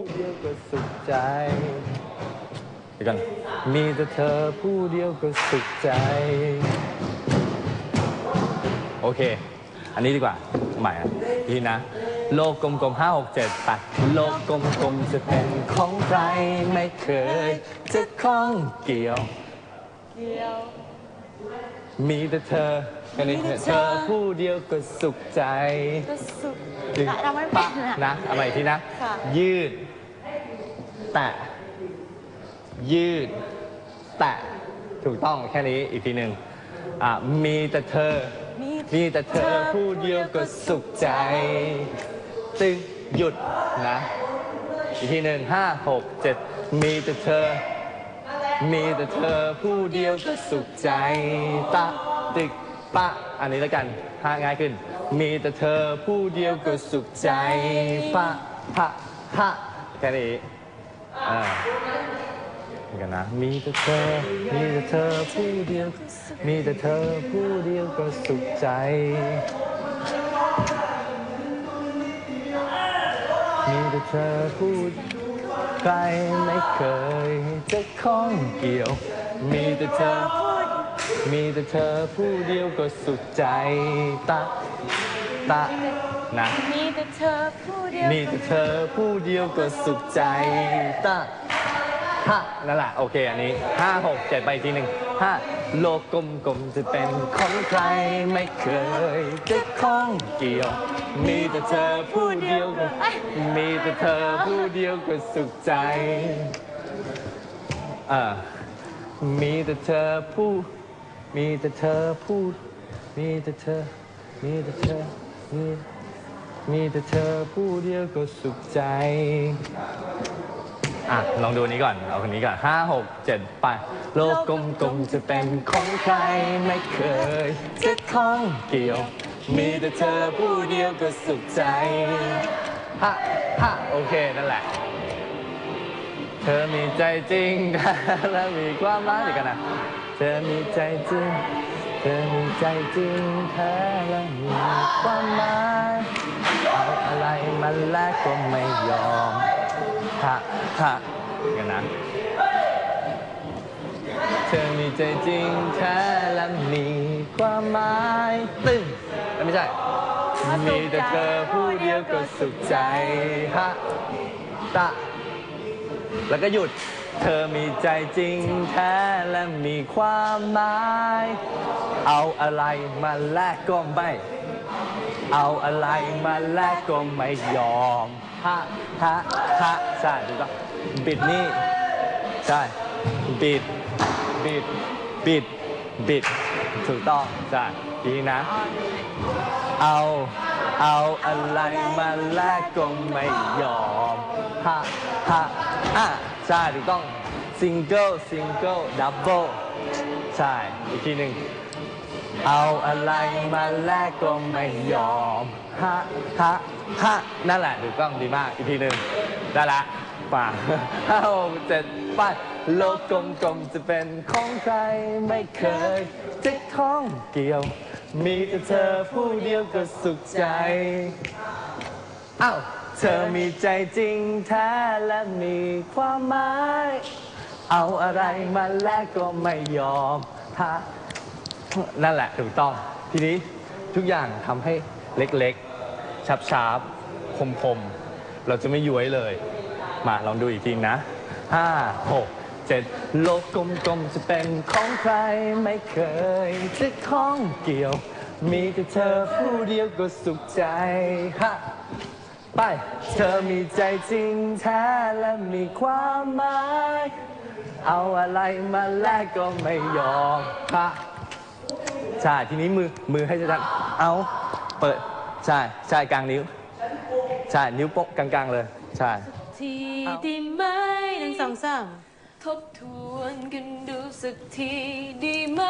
ผู้เดียวก็สุขใจ เดี๋ยวกันมีแต่เธอผู้เดียวก็สุขใจ โอเค อันนี้ดีกว่าใหม่อะดีนะ โลกกลมๆห้าหกเจ็ดแปดโลกกลมๆจะเป็นของใครไม่เคย จะข้องเกี่ยว มีแต่เธอแค่นี้มีแต่เธเธอ อผู้เดียวก็สุขใจ ก็สุดจึงเราไม่เป็นอะนะเอาใหม่อีกทีนะ ค่ะ ยืด แตะ ยืด แตะ ถูกต้องแค่นี้อีกทีหนึ่งอะมีแต่เธอมีมีแต่เธอผู้เดียวก็สุขใจ ตึงหยุดนะ อีกทีหนึ่งห้าหกเจ็ดมีแต่เธอ มีแต่เธอผู้เดียวก็สุขใจตะตึกปะ อันนี้แล้วกันหาง่ายขึ้น มีแต่เธอผู้เดียวก็สุขใจปะพะฮะแค่นี้ อ่าเหมือนกันนะ มีแต่เธอ มีแต่เธอผู้เดียว มีแต่เธอผู้เดียวก็สุขใจ มีแต่เธอพูดใครไม่เคยจะข้องเกี่ยว มีแต่เธอ มีแต่เธอผู้เดียวก็สุขใจตะ ตะนะ มีแต่เธอผู้เดียวมีแต่เธอผู้เดียวก็สุขใจตะฮะนั่นแหละโอเคอันนี้ห้าหกเจ็ดไปอีกทีหนึ่งห้าโลกกลมๆจะเป็นของใครไม่เคยจะข้องเกี่ยว มีแต่เธอผู้เดียวก็มีแต่เธอผู้เดียวก็สุขใจเออมีแต่เธอผู้ มีแต่เธอพูดมีแต่เธอ มีแต่เธอ มีมีแต่เธอผู้เดียวก็สุขใจ อะ ลองดูอันนี้ก่อน เอาคนนี้ก่อนห้าหกเจ็ดไป โลกกลมๆจะเป็นของใครไม่เคย จะข้องเกี่ยว มีแต่เธอผู้เดียวก็สุขใจฮะฮะโอเค นั่นแหละ เธอมีใจจริงและมีความรักอีกกันนะ เธอมีใจจริง เธอมีใจจริงแท้และมีความหมายเอาอะไรมาแลกก็ไม่ยอมฮะฮะกันนะเธอมีใจจริงแท้และมีความหมายตึ้งแล้วไม่ใช่ มีแต่เธอผู้เดียวก็สุขใจฮะตะแล้วก็หยุด เธอมีใจจริงแท้และมีความหมาย เอาอะไรมาแลกก็ไม่ เอาอะไรมาแลกก็ไม่ยอม ฮะ ฮะ ฮะ ใช่ถูกต้องบิดนี่ ใช่ บิด บิด บิด บิด ถูกต้อง ใช่ ดีนะ เอาเอาอะไรมาแลกก็ไม่ยอม ฮะ ฮะ อะ ใช่ถูกต้องซิงเกิลซิงเกิลดับเบิลใช่ อีกทีหนึ่งเอาอะไรมาแลกก็ไม่ยอมฮะฮะฮะนั่นแหละถูกต้องดีมาก อีกทีหนึ่งได้ละป่าห้าหกเจ็ดแปดโลกกลมๆจะเป็นของใครไม่เคยจะข้องเกี่ยว มีแต่เธอผู้เดียวก็สุขใจ อ้าว เธอมีใจจริงแท้และมีความหมาย เอาอะไรมาแลกก็ไม่ยอมฮะนั่นแหละถูกต้อง ทีนี้ทุกอย่างทำให้เล็กๆชับๆคมๆ เราจะไม่ย้วยเลย มาลองดูอีกทีนะห้าหกเจ็ดโลกกลมๆจะเป็นของใครไม่เคยจะข้องเกี่ยว มีแต่เธอผู้เดียวก็สุขใจฮะ ไป เธอมีใจจริงแท้และมีความหมาย เอาอะไรมาแลกก็ไม่ยอมฮะใช่ทีนี้มือมือให้ชัดๆเอาเปิดใช่ใช่กลางนิ้ว ใช่นิ้วโป๊ะกลางๆเลย ใช่ ทีดีไหมหนึ่งสองสามทบทวนกันดูสักทีดีไหม